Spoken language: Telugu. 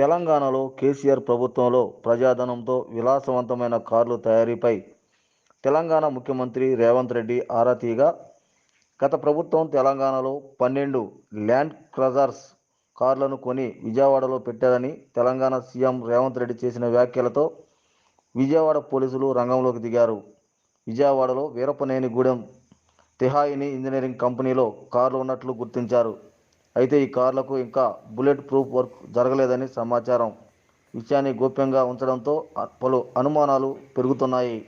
తెలంగాణలో కేసీఆర్ ప్రభుత్వంలో ప్రజాధనంతో విలాసవంతమైన కార్లు తయారీపై తెలంగాణ ముఖ్యమంత్రి రేవంత్ రెడ్డి ఆరా గత ప్రభుత్వం తెలంగాణలో పన్నెండు ల్యాండ్ క్రజర్స్ కార్లను కొని విజయవాడలో పెట్టారని తెలంగాణ సీఎం రేవంత్ రెడ్డి చేసిన వ్యాఖ్యలతో విజయవాడ పోలీసులు రంగంలోకి దిగారు. విజయవాడలో వీరపనేనిగూడెం తిహాయిని ఇంజనీరింగ్ కంపెనీలో కార్లు ఉన్నట్లు గుర్తించారు. అయితే ఈ కార్లకు ఇంకా బుల్లెట్ ప్రూఫ్ వర్క్ జరగలేదని సమాచారం. విషయాన్ని గోప్యంగా ఉంచడంతో పలు అనుమానాలు పెరుగుతున్నాయి.